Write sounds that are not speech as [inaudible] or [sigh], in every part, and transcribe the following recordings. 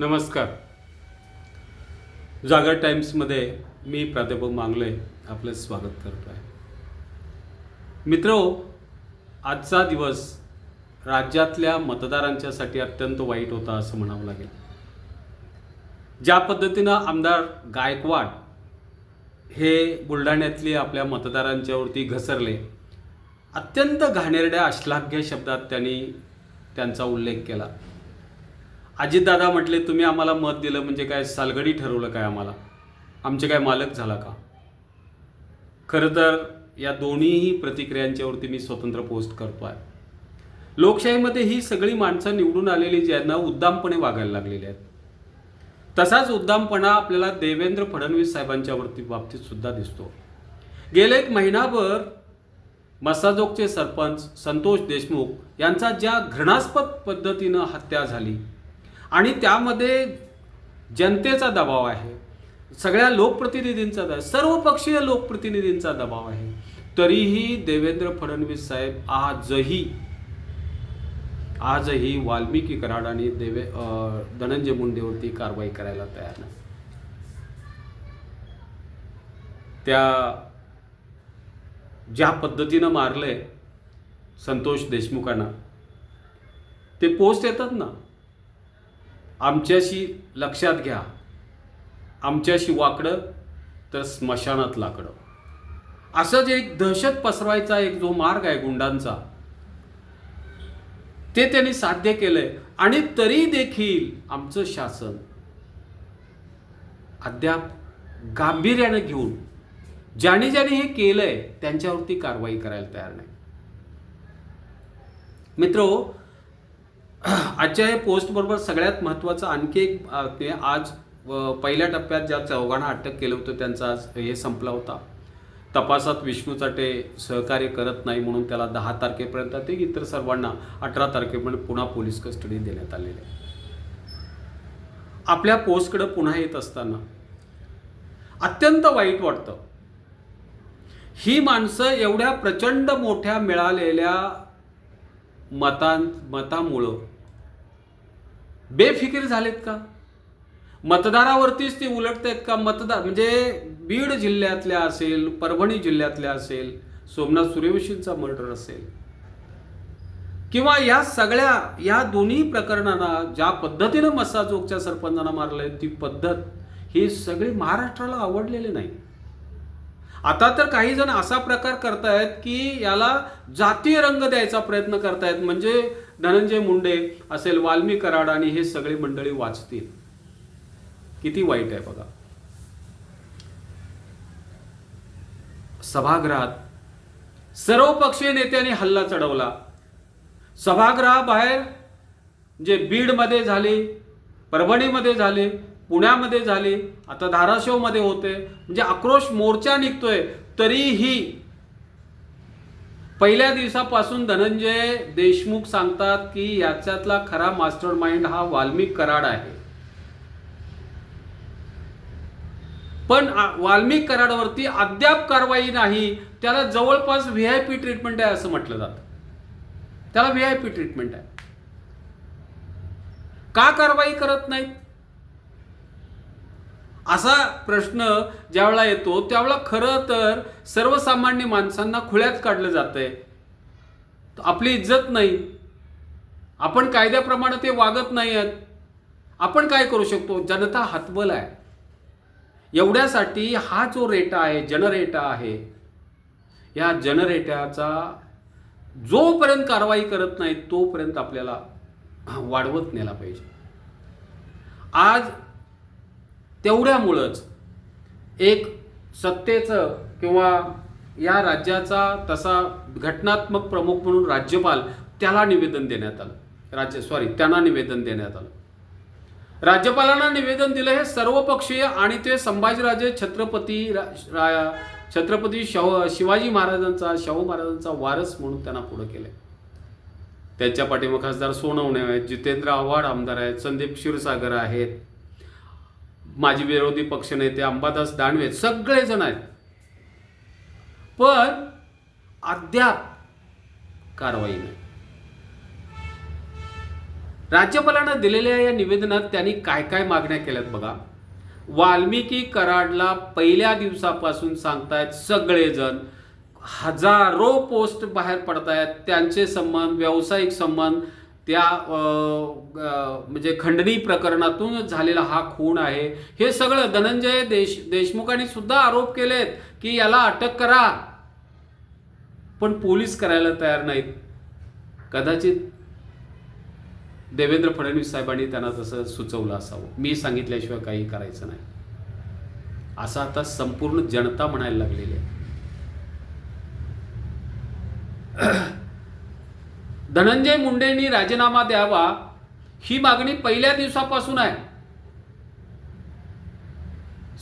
नमस्कार. जागर टाइम्समध्ये मी प्राध्यापक मांगले आपलं स्वागत करतो आहे. मित्रो आजचा दिवस राज्यातल्या मतदारांच्यासाठी अत्यंत वाईट होता असं म्हणावं लागेल. ज्या पद्धतीनं आमदार गायकवाड हे बुलढाण्यातले आपल्या मतदारांच्यावरती घसरले अत्यंत घाणेरड्या अश्लाघ्य शब्दात त्यांनी त्यांचा उल्लेख केला. अजितदादा म्हटले तुम्ही आम्हाला मत दिलं म्हणजे काय सालगडी ठरवलं काय आम्हाला? आमचे काय मालक झाला का? खरं तर या दोन्हीही प्रतिक्रियांच्यावरती मी स्वतंत्र पोस्ट करतो आहे लोकशाहीमध्ये ही सगळी माणसं निवडून आलेली ज्यांना उद्दामपणे वागायला लागलेली आहेत. तसाच उद्दामपणा आपल्याला देवेंद्र फडणवीस साहेबांच्यावरती बाबतीत सुद्धा दिसतो. गेले एक महिनाभर मसाजोगचे सरपंच संतोष देशमुख यांचा ज्या घृणास्पद पद्धतीनं हत्या झाली आणि त्यामध्ये जनतेचा दबाव आहे. सगळ्या लोकप्रतिनिधींचा दबाव सर्व पक्षीय लोकप्रतिनिधींचा दबाव आहे. तरीही देवेंद्र फडणवीस साहेब आजही आजही वाल्मिकी कराड आणि देवे धनंजय मुंडेवरती कारवाई करायला तयार नाही. त्या ज्या पद्धतीनं मारलंय संतोष देशमुखांना ते पोस्ट येतात ना? आमच्याशी लक्षात घ्या. आमच्याशी वाकडं तर स्मशानात लाकडं. असं जे एक दहशत पसरवायचा एक जो मार्ग आहे गुंडांचा ते त्यांनी साध्य केलंय. आणि तरी देखील आमचं शासन अद्याप गांभीर्यानं घेऊन ज्याने ज्याने हे केलंय त्यांच्यावरती कारवाई करायला तयार नाही. मित्रो आजच्या हे पोस्टबरोबर सगळ्यात महत्त्वाचं आणखी एक ते आज पहिल्या टप्प्यात ज्या चौघांना अटक केलं होतं त्यांचा आज हे संपला होता. तपासात विष्णू चाटे सहकार्य करत नाही म्हणून त्याला दहा तारखेपर्यंत ते इतर सर्वांना अठरा तारखेपर्यंत पुन्हा पोलीस कस्टडी देण्यात आलेली आहे. आपल्या पोस्टकडं पुन्हा येत असताना अत्यंत वाईट वाटतं. ही माणसं एवढ्या प्रचंड मोठ्या मिळालेल्या मतां मतामुळं बेफिकीर झालेत का? मतदारावरतीच ते उलटत आहेत का? मतदार म्हणजे बीड जिल्ह्यातल्या असेल परभणी जिल्ह्यातल्या असेल सोमनाथ सूर्यवंशींचा मर्डर असेल किंवा या सगळ्या या दोन्ही प्रकरणांना ज्या पद्धतीनं मसाजोगच्या सरपंचांना मारलंय ती पद्धत ही सगळी महाराष्ट्राला आवडलेली नाही. आता तर काही जण असा प्रकार करतायत की याला जातीय रंग द्यायचा प्रयत्न करतायत. म्हणजे धनंजय मुंडे असेल वाल्मी कराड आणि हे सगळे मंडळी वाचतील. किती वाईट आहे बघा. सभागृहात सर्वपक्षीय नेत्यांनी हल्ला चढवला. सभागृहाबाहेर जे बीडमध्ये झाले परभणीमध्ये झाले पुण्यामध्ये झाली आता धाराशिवमध्ये होते. म्हणजे आक्रोश मोर्चा निघतोय तरीही पहिल्या दिवसापासून धनंजय देशमुख सांगतात की याच्यातला खरा मास्टर माइंड हा वाल्मिक कराड आहे. पण वाल्मिक कराडवरती अद्याप कारवाई नाही. त्याला जवळपास व्ही आय पी ट्रीटमेंट आहे असं म्हटलं जातं. त्याला व्ही आय पी ट्रीटमेंट आहे. का कारवाई करत नाहीत? असा प्रश्न ज्यावेळेला येतो त्यावेळेला खरं तर सर्वसामान्य माणसांना खुळ्यात काढलं जातंय. आपली इज्जत नाही. आपण कायद्याप्रमाणे ते वागत नाही आहेत आपण काय करू शकतो? जनता हातबल आहे. एवढ्यासाठी हा जो रेटा आहे जनरेटा आहे या जनरेटाचा जोपर्यंत कारवाई करत नाही तोपर्यंत आपल्याला वाढवत नेला पाहिजे. आज तेवढ्यामुळंच एक सत्तेचं किंवा या राज्याचा तसा घटनात्मक प्रमुख म्हणून राज्यपाल त्याला निवेदन देण्यात आलं. राज्य सॉरी त्यांना निवेदन देण्यात आलं. राज्यपालांना निवेदन दिलं हे सर्वपक्षीय आणि ते संभाजीराजे छत्रपती रा- रा- छत्रपती शाहू शिवाजी महाराजांचा शाहू महाराजांचा वारस म्हणून त्यांना पुढं केलंय. त्यांच्या पाठीमा खासदार सोनवणे आहेत जितेंद्र आव्हाड आमदार आहेत संदीप क्षीरसागर आहेत माजी विरोधी पक्षनेते अंबादास दानवे सगळेजण आहेत. पण अद्याप कारवाई नाही. राज्यपालांना दिलेल्या या निवेदनात त्यांनी काय काय मागण्या केल्यात बघा. वाल्मिकी कराडला पहिल्या दिवसापासून सांगतायत सगळेजण. हजारो पोस्ट बाहेर पडतायत. त्यांचे संबंध व्यावसायिक संबंध त्या म्हणजे खंडणी प्रकरणातून झालेला हा खून आहे. हे सगळं धनंजय देश देशमुखांनी सुद्धा आरोप केलेत की याला अटक करा. पण पोलीस करायला तयार नाहीत. कदाचित देवेंद्र फडणवीस साहेबांनी त्यांना तसं सुचवलं असावं. मी सांगितल्याशिवाय काही करायचं नाही. असं आता संपूर्ण जनता म्हणायला लागलेली आहे. धनंजय मुंडेंनी राजीनामा द्यावा ही मागणी पहिल्या दिवसापासून आहे.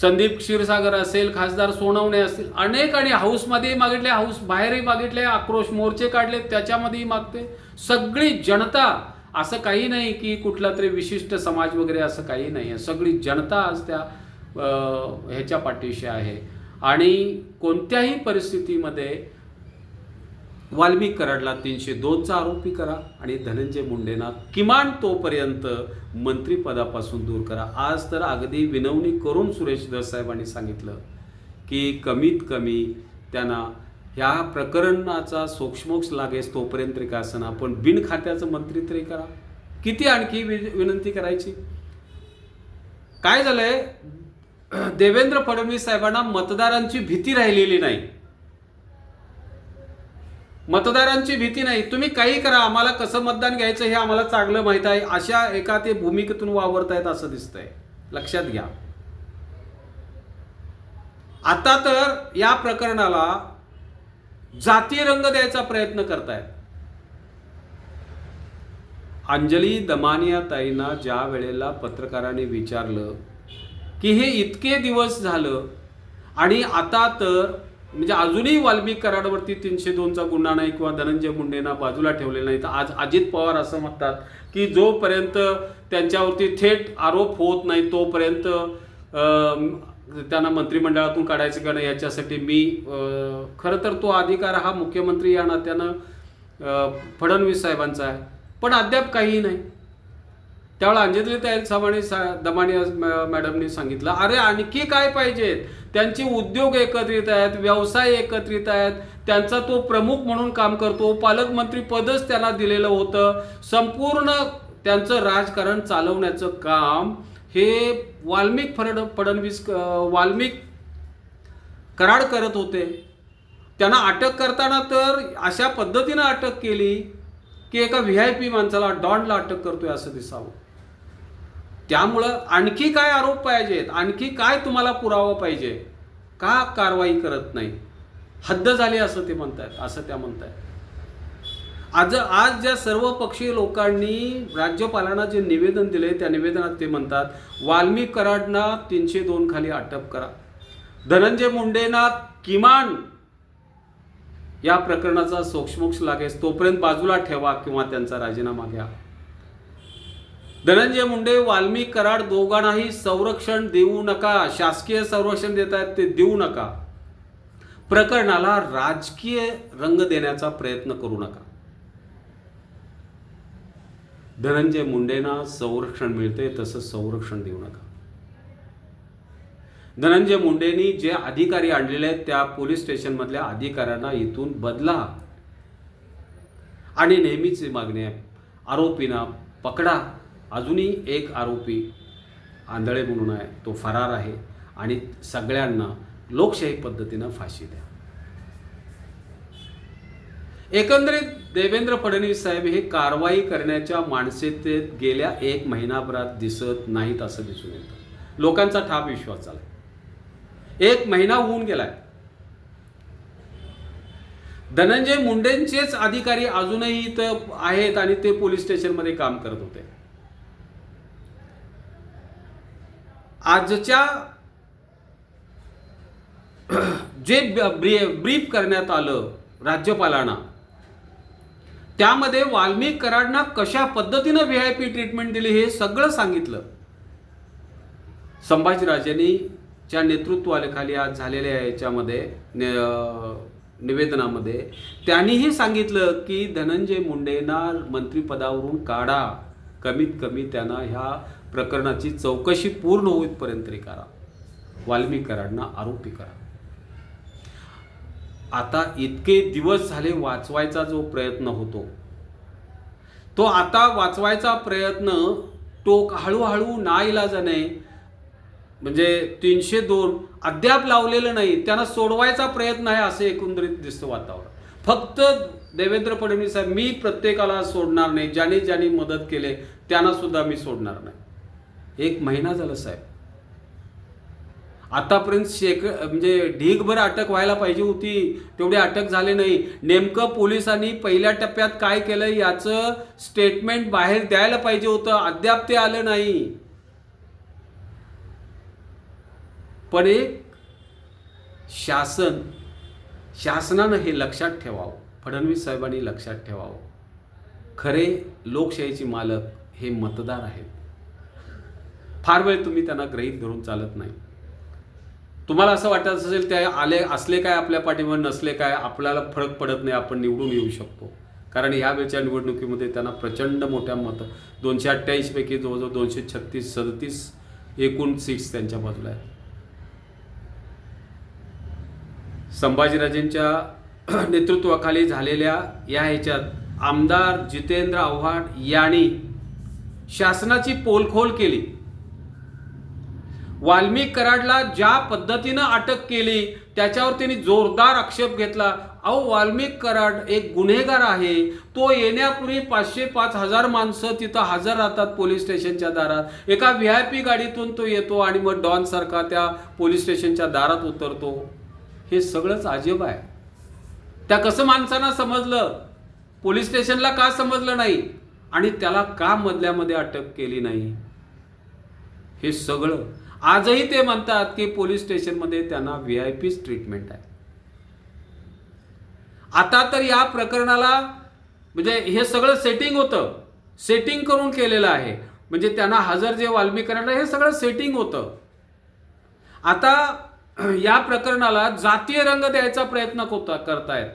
संदीप क्षीरसागर असेल खासदार सोनवणे असतील अनेक आणि हाऊसमध्येही मागितले हाऊस बाहेरही मागितले आक्रोश मोर्चे काढले त्याच्यामध्येही मागते. सगळी जनता असं काही नाही की कुठला तरी विशिष्ट समाज वगैरे असं काही नाही आहे. सगळी जनता आज त्या ह्याच्या पाठीशी आहे. आणि कोणत्याही परिस्थितीमध्ये वाल्मिक कराडला तीनशे दोनचा आरोपी करा आणि धनंजय मुंडेंना किमान तोपर्यंत मंत्रिपदापासून दूर करा. आज तर अगदी विनवणी करून सुरेश साहेबांनी सांगितलं की कमीत कमी त्यांना ह्या प्रकरणाचा सोक्षमोक्ष लागेस तोपर्यंत तरी का असना पण बिन खात्याचं मंत्री तरी करा. किती आणखी विनंती करायची? काय झालंय? देवेंद्र फडणवीस साहेबांना मतदारांची भीती राहिलेली नाही. मतदारांची भीती नाही. तुम्ही काही करा. आम्हाला कसं मतदान घ्यायचं हे आम्हाला चांगलं माहीत आहे. अशा एका ते भूमिकेतून वावरतायत असं दिसतंय. लक्षात घ्या. आता तर या प्रकरणाला जातीय रंग द्यायचा प्रयत्न करतायत. अंजली दमानिया ताईंना ज्या वेळेला पत्रकाराने विचारलं की हे इतके दिवस झालं आणि आता तर म्हणजे अजूनही वाल्मिक कराडवरती तीनशे दोनचा गुन्हा नाही किंवा धनंजय मुंडेंना बाजूला ठेवलेला नाही. तर आज अजित पवार असं म्हणतात की जोपर्यंत त्यांच्यावरती थेट आरोप होत नाही तोपर्यंत त्यांना मंत्रिमंडळातून काढायचं का नाही याच्यासाठी मी खरं तर तो अधिकार हा मुख्यमंत्री या नात्यानं फडणवीस साहेबांचा आहे. पण अद्याप काहीही नाही. त्यावेळेला अंजली ताई सा दमाणी मॅडमनी सांगितलं अरे आणखी काय पाहिजेत? त्यांचे उद्योग एकत्रित आहेत व्यवसाय एकत्रित आहेत त्यांचा तो प्रमुख म्हणून काम करतो पालकमंत्री पदच त्याला दिलेलं होतं संपूर्ण त्यांचं राजकारण चालवण्याचं काम हे वाल्मिक फड फडणवीस वाल्मिक कराड करत होते. त्यांना अटक करताना तर अशा पद्धतीनं अटक केली की एका व्ही आय पी माणसाला डॉनला अटक करतोय असं दिसावं. त्यामुळं आणखी काय आरोप पाहिजेत? आणखी काय तुम्हाला पुरावा पाहिजे? का कारवाई करत नाही? हद्द झाली असं ते म्हणतायत असं त्या म्हणतात आज आज ज्या सर्व पक्षीय लोकांनी राज्यपालांना जे निवेदन दिले त्या निवेदनात ते म्हणतात वाल्मिक कराडना तीनशे दोन खाली अटक करा. धनंजय मुंडेंना किमान या प्रकरणाचा सोक्षमोक्ष लागेल तोपर्यंत बाजूला ठेवा किंवा त्यांचा राजीनामा घ्या. धनंजय मुंडे वाल्मिक कराड दोघांनाही संरक्षण देऊ नका शासकीय संरक्षण देत आहेत ते देऊ नका. प्रकरणाला राजकीय रंग देण्याचा प्रयत्न करू नका. धनंजय मुंडेंना संरक्षण मिळते तसं संरक्षण देऊ नका. धनंजय मुंडेंनी जे अधिकारी आणलेले आहेत त्या पोलीस स्टेशनमधल्या अधिकाऱ्यांना इथून बदला. आणि नेहमीची मागणी आहे आरोपींना पकडा. अजूनही एक आरोपी आंधळे म्हणून आहे तो फरार आहे आणि सगळ्यांना लोकशाही पद्धतीनं फाशी द्या. एकंदरीत देवेंद्र फडणवीस साहेब हे कारवाई करण्याच्या मानसिकतेत गेल्या एक महिनाभरात दिसत नाहीत असं दिसून येतं. लोकांचा ठाप विश्वास झाला एक महिना होऊन गेलाय. धनंजय मुंडेंचेच अधिकारी अजूनही इथं आहेत आणि ते पोलीस स्टेशनमध्ये काम करत होते. आजच्या जे ब्री ब्रीफ करण्यात आलं राज्यपालांना त्यामध्ये वाल्मिक कराडना कशा पद्धतीनं व्ही आय पी ट्रीटमेंट दिली हे सगळं सांगितलं. संभाजीराजांनी च्या नेतृत्वाखाली आज झालेल्या याच्यामध्ये ने- निवेदनामध्ये त्यांनीही सांगितलं की धनंजय मुंडेंना मंत्रिपदावरून काढा. कमीत कमी त्यांना ह्या प्रकरणाची चौकशी पूर्ण होईपर्यंत तरी करा. वाल्मिक कराडना आरोपी करा. आता इतके दिवस झाले वाचवायचा जो प्रयत्न होतो तो आता वाचवायचा प्रयत्न तो हळूहळू नाईलाजाने म्हणजे तीनशे दोन अद्याप लावलेलं नाही त्यांना सोडवायचा प्रयत्न आहे असे एकंदरीत दिसतं वातावरण. फक्त देवेंद्र फडणवीस साहेब मी प्रत्येकाला सोडणार नाही ज्याने ज्याने मदत केले त्यांना सुद्धा मी सोडणार नाही. एक महिना झाला साहेब. आतापर्यंत शेक म्हणजे ढीगभर अटक व्हायला पाहिजे होती तेवढी अटक झाली नाही. नेमकं पोलिसांनी पहिल्या टप्प्यात काय केलं याचं स्टेटमेंट बाहेर द्यायला पाहिजे होतं अद्याप ते आलं नाही. पण एक शासन शासनानं हे लक्षात ठेवावं फडणवीस साहेबांनी लक्षात ठेवावं. खरे लोकशाहीचे मालक हे मतदार आहेत. फार वेळ तुम्ही त्यांना ग्रहीत धरून चालत नाही. तुम्हाला असं वाटत असेल ते आले असले काय आपल्या पाठीवर नसले काय आपल्याला फरक पडत नाही आपण निवडून येऊ शकतो. कारण ह्या वेळच्या निवडणुकीमध्ये त्यांना प्रचंड मोठ्या मत दोनशे अठ्ठ्याऐंशीपैकी जवळजवळ दोनशे छत्तीस सदतीस एकूण सीट्स त्यांच्या बाजूला आहेत. संभाजीराजेंच्या [clears throat] नेतृत्वाखाली झालेल्या या ह्याच्यात आमदार जितेंद्र आव्हाड यांनी शासनाची पोलखोल केली. वाल्मिक कराडला ज्या पद्धतीनं अटक केली त्याच्यावर त्यांनी जोरदार आक्षेप घेतला. अहो वाल्मिक कराड एक गुन्हेगार आहे. तो येण्यापूर्वी पाचशे पाच हजार माणसं तिथं हजर राहतात पोलीस स्टेशनच्या दारात. एका व्ही आय पी गाडीतून तो येतो आणि मग डॉन सारखा त्या पोलीस स्टेशनच्या दारात उतरतो. हे सगळंच अजब आहे. त्या कसं माणसांना समजलं? पोलीस स्टेशनला का समजलं नाही? आणि त्याला का मधल्यामध्ये अटक केली नाही? हे सगळं आजही ते म्हणतात की पोलीस स्टेशनमध्ये त्यांना व्ही आय पीच ट्रीटमेंट आहे. आता तर या प्रकरणाला म्हणजे हे सगळं सेटिंग होतं. सेटिंग करून केलेलं आहे. म्हणजे त्यांना हजर जे वाल्मीकरणाला हे सगळं सेटिंग होतं. आता [clears throat] या प्रकरणाला जातीय रंग द्यायचा प्रयत्न होता करतायत.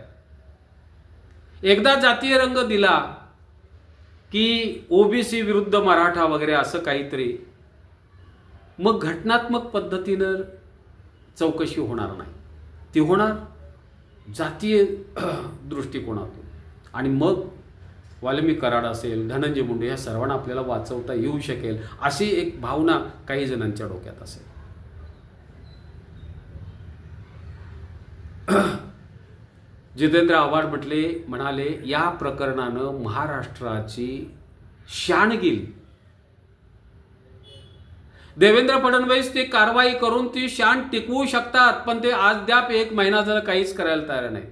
एकदा जातीय रंग दिला की ओबीसी विरुद्ध मराठा वगैरे असं काहीतरी मग घटनात्मक पद्धतीनं चौकशी होणार नाही. ती होणार जातीय [clears throat] दृष्टिकोनातून. आणि मग वाल्मिक कराड असेल धनंजय मुंडे या सर्वांना आपल्याला वाचवता येऊ शकेल अशी एक भावना काही जणांच्या डोक्यात असेल. [clears throat] जितेंद्र आव्हाड म्हटले म्हणाले या प्रकरणानं महाराष्ट्राची शान गेली देवेंद्र फडणवीस ती कारवाई करून ती शान टिकवू शकतात पण ते अद्याप एक महिना झाला काहीच करायला तयार नाही.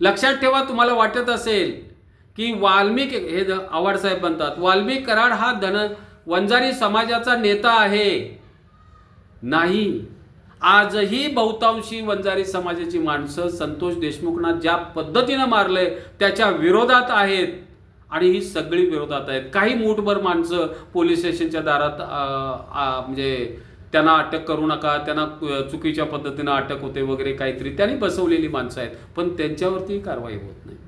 लक्षात ठेवा तुम्हाला वाटत असेल की वाल्मिक हे आवाडसाहेब बनतात म्हणतात वाल्मिक कराड हा धन वंजारी समाजाचा नेता आहे. नाही. आजही बहुतांशी वंजारी समाजाची माणसं संतोष देशमुखना ज्या पद्धतीनं मारलंय त्याच्या विरोधात आहेत. आणि ही सगळी विरोधात आहेत. काही मूठभर माणसं पोलीस स्टेशनच्या दारात म्हणजे त्यांना अटक करू नका त्यांना चुकीच्या पद्धतीनं अटक होते वगैरे काहीतरी त्यांनी बसवलेली माणसं आहेत. पण त्यांच्यावरती कारवाई होत नाही.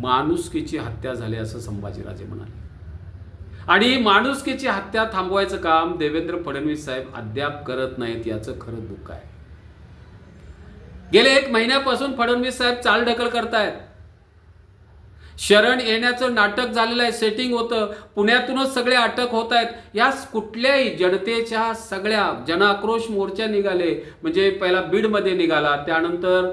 माणुसकीची हत्या झाली असं संभाजीराजे म्हणाले. आणि माणुसकीची हत्या थांबवायचं काम देवेंद्र फडणवीस साहेब अद्याप करत नाहीत याचं खरं दुःख आहे. गेले एक महिन्यापासून फडणवीस साहेब चालढकल करतायत. शरण येण्याचं नाटक झालेलं आहे सेटिंग होतं. पुण्यातूनच सगळे अटक होत आहेत. या कुठल्याही जनतेच्या सगळ्या जनाक्रोश मोर्चा निघाले म्हणजे पहिला बीडमध्ये निघाला त्यानंतर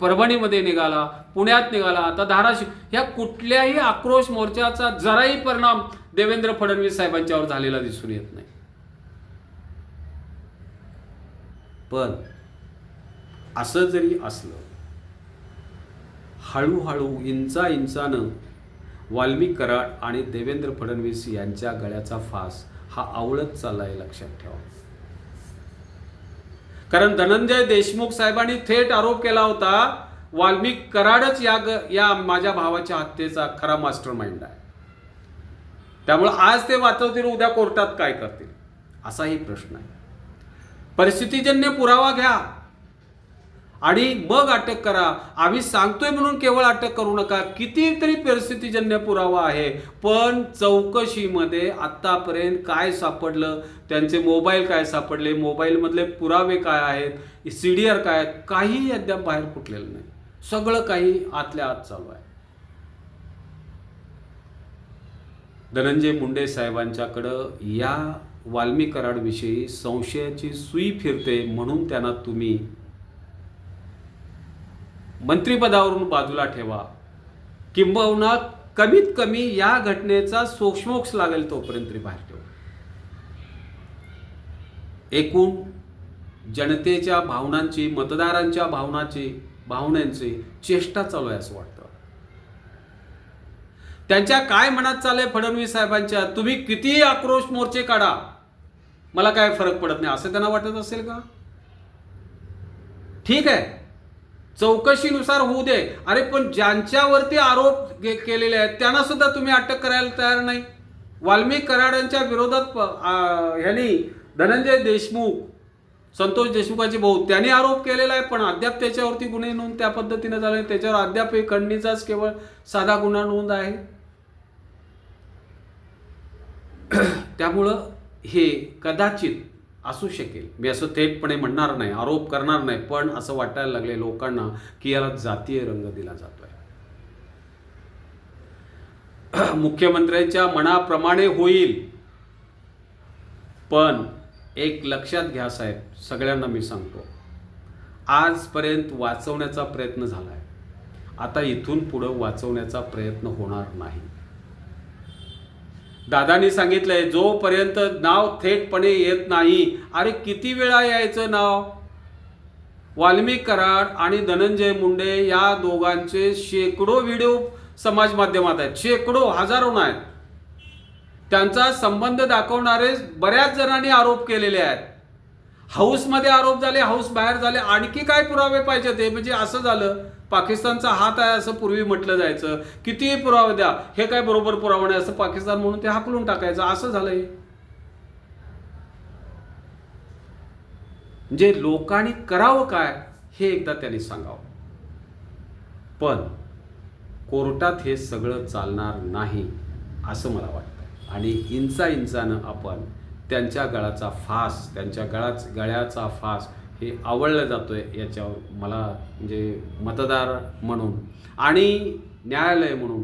परभणीमध्ये निघाला पुण्यात निघाला आता धाराशिव ह्या कुठल्याही आक्रोश मोर्चाचा जराही परिणाम देवेंद्र फडणवीस साहेबांच्यावर झालेला दिसून येत नाही. पण असं जरी असलं हळूहळू इंचा इंचानं वाल्मिक कराड आणि देवेंद्र फडणवीस यांच्या गळ्याचा फास हा आवळत आहे लक्षात ठेवा. कारण धनंजय देशमुख साहेबांनी थेट आरोप केला होता वाल्मिक कराडच या ग- या माझ्या भावाच्या हत्येचा खरा मास्टर माइंड आहे. त्यामुळे आज ते वाचवतील उद्या कोर्टात काय करतील? असाही प्रश्न आहे. परिस्थितीजन्य पुरावा घ्या. आणि मग अटक करा. आम्ही सांगतोय म्हणून केवळ अटक करू नका. कितीतरी परिस्थितीजन्य पुरावा आहे. पण चौकशीमध्ये आत्तापर्यंत काय सापडलं? त्यांचे मोबाईल काय सापडले? मोबाईलमधले पुरावे काय आहेत? सी डी आर काय आहेत? काहीही अद्याप बाहेर फुटलेलं नाही. सगळं काही आतल्या आत चालू आहे. धनंजय मुंडे साहेबांच्याकडं या वाल्मी कराडविषयी संशयाची सुई फिरते म्हणून त्यांना तुम्ही मंत्रिपदावरून बाजूला ठेवा. किंबहुना कमीत कमी या घटनेचा सोक्षमोक्ष लागेल तोपर्यंत तरी बाहेर ठेवा. एकूण जनतेच्या भावनांची मतदारांच्या भावनाची भावनांची चेष्टा चालू आहे असं वाटतं. त्यांच्या काय मनात चाललंय फडणवीस साहेबांच्या? तुम्ही कितीही आक्रोश मोर्चे काढा. मला काय फरक पडत नाही. असं त्यांना वाटत असेल का? ठीक आहे. चौकशीनुसार होऊ दे. अरे पण ज्यांच्यावरती आरोप केलेले आहेत त्यांना सुद्धा तुम्ही अटक करायला तयार नाही. वाल्मिक कराडांच्या विरोधात ह्यांनी धनंजय देशमुख संतोष देशमुखाचे भाऊ त्यांनी आरोप केलेला आहे पण अद्याप त्याच्यावरती गुन्हे नोंद त्या पद्धतीने झाले त्याच्यावर अद्याप एक खंडणीचाच केवळ साधा गुन्हा नोंद आहे. [clears throat] त्यामुळं हे कदाचित असू शकेल. मी असं थेटपणे म्हणणार नाही आरोप करणार नाही पण असं वाटायला लागले लोकांना की याला जातीय रंग दिला जातोय. [clears throat] मुख्यमंत्र्यांच्या मनाप्रमाणे होईल. पण एक लक्षात घ्या साहेब सगळ्यांना मी सांगतो. आजपर्यंत वाचवण्याचा प्रयत्न झाला आहे आता इथून पुढं वाचवण्याचा प्रयत्न होणार नाही. दादानी सांगितलंय जोपर्यंत नाव थेटपणे येत नाही अरे किती वेळा यायचं नाव? वाल्मिक कराड आणि धनंजय मुंडे या दोघांचे शेकडो व्हिडिओ समाज माध्यमात आहेत. शेकडो हजारो आहेत त्यांचा संबंध दाखवणारे बऱ्याच जणांनी आरोप केलेले आहेत. हाऊसमध्ये आरोप झाले हाऊस बाहेर झाले आणखी काय पुरावे पाहिजे ते? म्हणजे असं झालं पाकिस्तानचा हात आहे असं पूर्वी म्हटलं जायचं. कितीही पुरावे द्या हे काय बरोबर पुरावा नाही असं पाकिस्तान म्हणून ते हाकलून टाकायचं. असं झालंय. जे लोकांनी करावं काय हे एकदा त्यांनी सांगावं. पण कोर्टात हे सगळं चालणार नाही असं मला वाटतं आणि इंचा इंचानं आपण त्यांच्या गळाचा फास त्यांच्या गळाच गळ्याचा फास हे आवडलं जातो आहे याच्यावर मला म्हणजे मतदार म्हणून. आणि न्यायालय म्हणून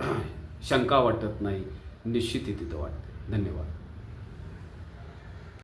[clears throat] शंका वाटत नाही. निश्चित तिथं वाटते. धन्यवाद.